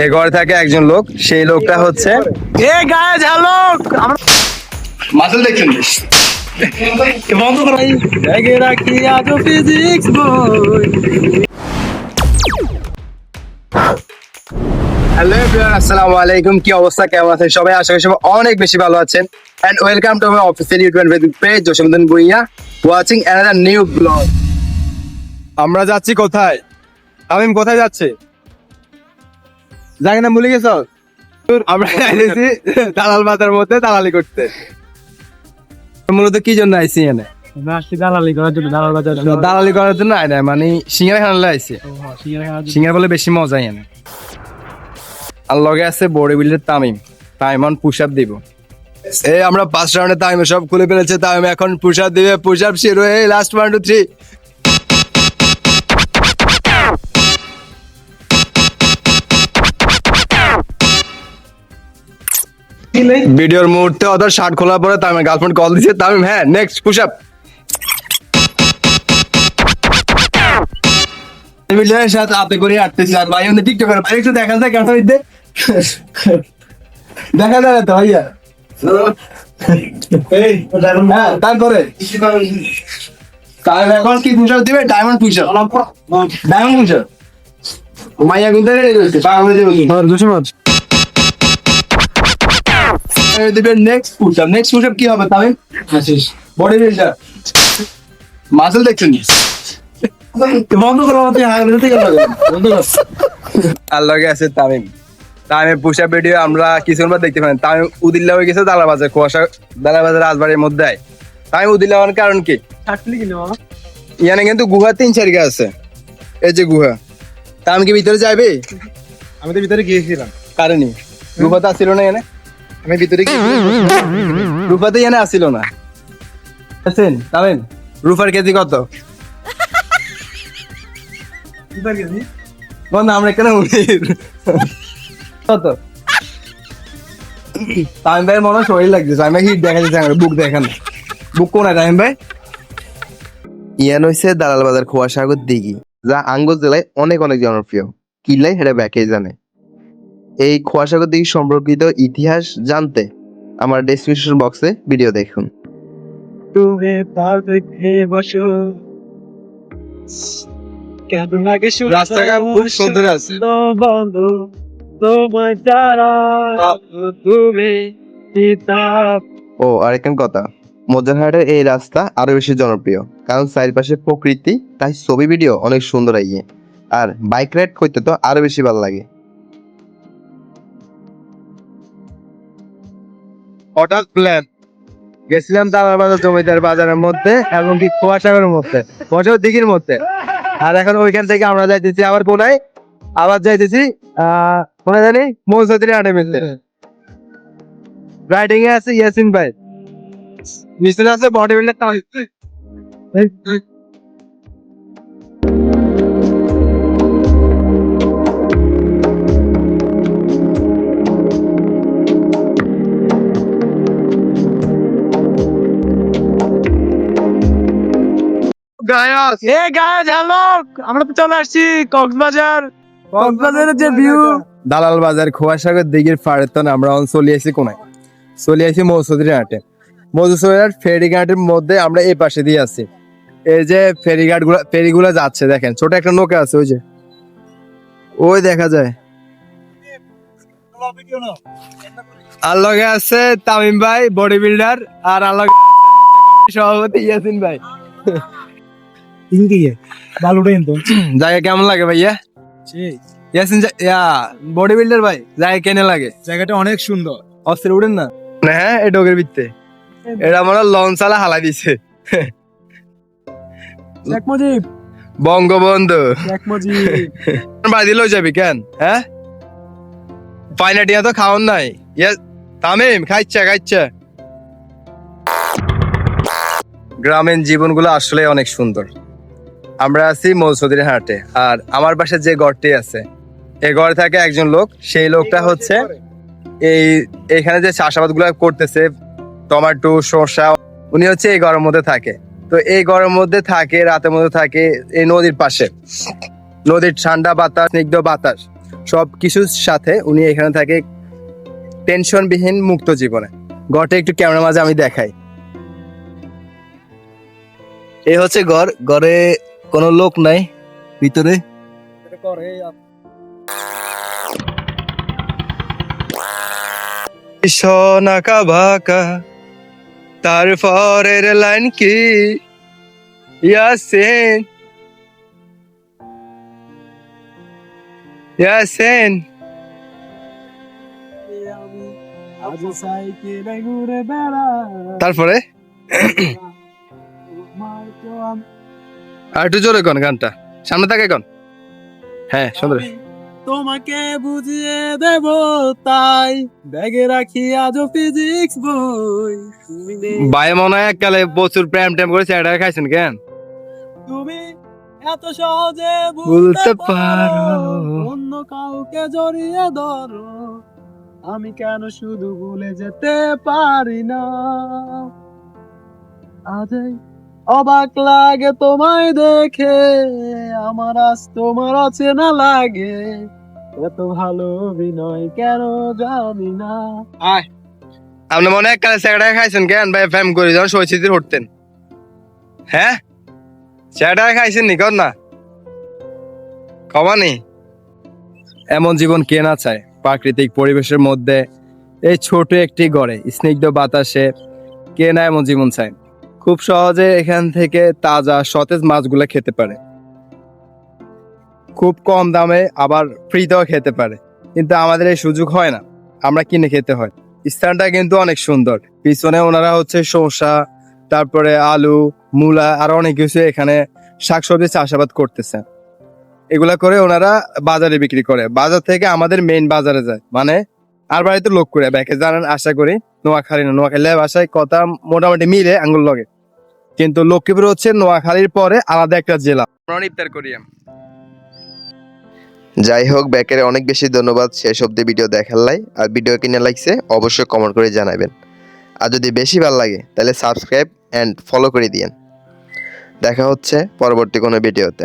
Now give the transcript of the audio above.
এ ঘরে থাকে একজন লোক সেই লোকটা হচ্ছে এ গায়ে ঝালো আমরা মাসুল দেখছেন? বন্ধ করো। রাখি আজ ফিজিক্স বই। হ্যালো এভরিওয়ান আসসালামু আলাইকুম। কি অবস্থা? কেমন আছেন সবাই? আশা করি সবাই অনেক বেশি ভালো আছেন। And welcome to my official YouTube Facebook page Jasimuddin Bhuiyan watching another new vlog আমরা যাচ্ছি কোথায়? তামিম কোথায় যাচ্ছে? জানি না ভুলে গেছ? আমরা আইছি দালাল বাজার মধ্যে দালালি করতে। মূলত কি জন্য আইছি দালালি করার জন্য দালাল বাজার দালালি করার জন্য আয় না মানে সিঙ্গারা খানালে আইছি। সিঙ্গার বলে বেশি মজাই এনে আর লগে আছে body builder Tamim. তাইমন push up দিব। এই আমরা পাঁচ রাউন্ডে তাইম সব খুলে ফেলেছে। তাইম এখন পুশ আপ দিবে। পুশ আপ শুরু হয়ে লাস্ট ওয়ান টু থ্রি ভিডিওর মুহূর্তে ওদের শার্ট খোলার পরে তামিমের গার্লফ্রেন্ড কল দিছে তামিম হ্যাঁ নেক্সট পুশ আপ মিলিয়নের সাথে হাতে করে হাঁটতেছি আর ভাই আমাদের টিকটক করে ভাই একটু দেখা যায় কেমন হইতে দেখা যায় তো ভাইয়া? হ্যাঁ, তারপরে? তার এখন কি পুষাপ দিবে? ডায়মন্ড পুষাপ ডায়মন্ড পুষাপ মাইয়া করছে? পাগল হয়ে দুশো মাছ দিবে নেক্সট পুষাপ নেক্সট পুষাপ কি হবে তামিম? বডি বিল্ডার মাসল দেখছেন বন্ধ করো থেকে বন্ধ করো। আর লগে আছে তামিম। তামিমের পুষা ভিডিও আমরা কিছুক্ষণ পর দেখতে পাই তামিম উদিল্লা হয়ে গেছে কুয়াশা রাজবাড়ির মধ্যে তামিম উদিল্লা হওয়ার কারণ কি? ইয়ানে কিন্তু গুহা তিন চারিকা আছে। এই যে গুহা। তামিম কি ভিতরে যাবে? আমি তো ভিতরে গিয়েছিলাম। কারণই। রূপাতে আসছিল না এনে আমি ভিতরে গিয়ে রূপাতে এনে আসছিল না। আছেন তামিম রূপার কেজি কত? বন্ধ, আমরা উড়ির কত? তামিম ভাইয়ের মনে শরীর লাগছে ভাই হিট দেখা যাচ্ছে আমার বুক দেখেন। বুক কোনায় তামিম ভাই? ইয়ান হইছে দালাল বাজার খোয়াসাগর দিঘি, যা আঙ্গুল জেলায় অনেক অনেক জনপ্রিয়। কিল্লাই সেটা ব্যাকেই জানে। এই খোয়াসাগর দিঘি সম্পর্কিত ইতিহাস জানতে আমার ডেসক্রিপশন বক্সে ভিডিও দেখুন। তুমি পারবে বসো। কেমন লাগে রাস্তাঘাট খুব সুন্দর আছে। বন্ধু তোমায় যারা তুমি ও আরেকখান কথা। মজারহাটের এই রাস্তা আরও বেশি জনপ্রিয় কারণ চারিপাশে প্রকৃতি তাই ছবি ভিডিও অনেক সুন্দর আইয়ে। আর বাইক রাইড করতে তো আরও বেশি ভালো লাগে। হঠাৎ প্ল্যান গেছিলাম দালার বাজার, জমিদার বাজারের মধ্যে এবং কি কুয়াশাগরের মধ্যে কুয়াশাগর দিঘির মধ্যে। আর এখন ওইখান থেকে আমরা যাইতেছি আবার কোনায় আবার যাইতেছি, আহ কোনায় জানি মৌসুদ্দিন আটে মিলতে রাইডিং এ আছে ইয়াসিন ভাই। নিচে আছে বডি বিল্ডার গায়স। এ গায়ে ঝালক আমরা তো চলে আসছি কক্সবাজার। কক্সবাজারের যে ভিউ দালাল বাজার খোয়াসাগর দিঘির পাড়ে তো আমরা এখন চলে আসি কোনায়? চলে আসি মৌসুদির হাটে মৌসুদির হাট ফেরিঘাটের মধ্যে আমরা এই পাশে দিয়ে আছি। এই যে ফেরিঘাটগুলা ফেরিগুলা যাচ্ছে দেখেন ছোট একটা নৌকা আছে ওই যে। ওই দেখা যায়। আর লগে আছে তামিম ভাই বডি বিল্ডার আর আল্লাহ সভাপতি ইয়াসিন ভাই। ইন্দিয়ে বালুটা কিন্তু জায়গা কেমন লাগে ভাইয়া? ইয়াসিন ইয়া বডি বিল্ডার ভাই জায়গা কেনে লাগে? জায়গাটা অনেক সুন্দর। অস্ত্রে উঠেন না? হ্যাঁ এই ডোগের ভিত্তে। এটা মনে হয় লঞ্চ চালা হালা দিছে। শেখ মুজিব। বঙ্গবন্ধু। শেখ মুজিব। বাড়ি দিলেও যাবি কেন হ্যাঁ? পাইনা টিয়া তো খাওয়ান নাই। ইয়া তামিম খাইচ্ছে খাইচ্ছে গ্রামীণ জীবনগুলো আসলে অনেক সুন্দর। আমরা আছি মৌসুদির হাটে আর আমার পাশে যে ঘরটি আছে এই ঘরে থাকে একজন লোক সেই লোকটা হচ্ছে এই এখানে যে চাষাবাদগুলা করতেছে টমেটো শসা উনি হচ্ছে এই ঘরের মধ্যে থাকে। তো এই ঘরের মধ্যে থাকে রাতের মধ্যে থাকে এই নদীর পাশে। নদীর ঠান্ডা বাতাস স্নিগ্ধ বাতাস সব কিছুর সাথে উনি এখানে থাকে টেনশনবিহীন মুক্ত জীবনে। ঘরটা একটু ক্যামেরার মাঝে আমি দেখাই। এই হচ্ছে ঘর। ঘরে কোনো লোক নাই ভিতরে। সোনাকা বাঁকা তারপরের লাইন কি? ইয়াসিন। ইয়াসিন। তারপরে? আর একটু জোরে কোন গানটা। সামনে থাকে কোন। হ্যাঁ সুন্দর। তোমাকে বুঝিয়ে দেব তাই ব্যাগে রাখি আজও ফিজিক্স বই। তুমি ভাই মনে হয় এককালে প্রচুর প্রেম টেম করে চ্যাটা খাইছেন কেন? তুমি এত সহজে বলতে পারো। অন্য কাউকে জড়িয়ে ধরো। আমি কেন শুধু ভুলে যেতে পারি না? আজ এই অবাক লাগে তোমায় দেখে আমার আজ তোমার অচেনা লাগে। এত ভালো অভিনয় কেন জানি না। আপনি মনে হয় এককালে চ্যাটা খাইছেন কেন? ভাই ফ্যাম করে যখন সৈচিতির উঠতেন। হ্যাঁ? চ্যাটা খাইছেন নি কর না। কমানি এমন জীবন কে না চায়? প্রাকৃতিক পরিবেশের মধ্যে এই ছোট একটি গড়ে স্নিগ্ধ বাতাসে কে না এমন জীবন চায়? খুব সহজে এখান থেকে তাজা সতেজ মাছগুলো খেতে পারে। খুব কম দামে আবার ফ্রিতেও খেতে পারে। কিন্তু আমাদের এই সুযোগ হয় না। আমরা কিনে খেতে হয়। স্থানটা কিন্তু অনেক সুন্দর। পিছনে ওনারা হচ্ছে শসা, তারপরে আলু, মূলা, আর অনেক কিছু এখানে শাকসবজি চাষাবাদ করতেছে। এগুলা করে ওনারা বাজারে বিক্রি করে। বাজার থেকে আমাদের মেইন বাজারে যায়। মানে আর বাড়িতে লোক করে ব্যাকে জানেন, আশা করি, নোয়াখালী না, নোয়াখালী বাসায় কথা মোটামুটি মিলে আঙ্গুল লগে। কিন্তু লক্ষ্মীপুর হচ্ছে নোয়াখালীর পরে আলাদা একটা জেলা। আমরা ইফতার করি যাই হোক, ব্যাকের অনেক বেশি ধন্যবাদ শেষ অব্দি ভিডিও দেখার লাই। আর ভিডিও কিনে লাগছে অবশ্যই কমেন্ট করে জানাবেন। আর যদি বেশি ভালো লাগে, তাহলে সাবস্ক্রাইব অ্যান্ড ফলো করে দিয়েন। দেখা হচ্ছে পরবর্তী কোনো ভিডিওতে।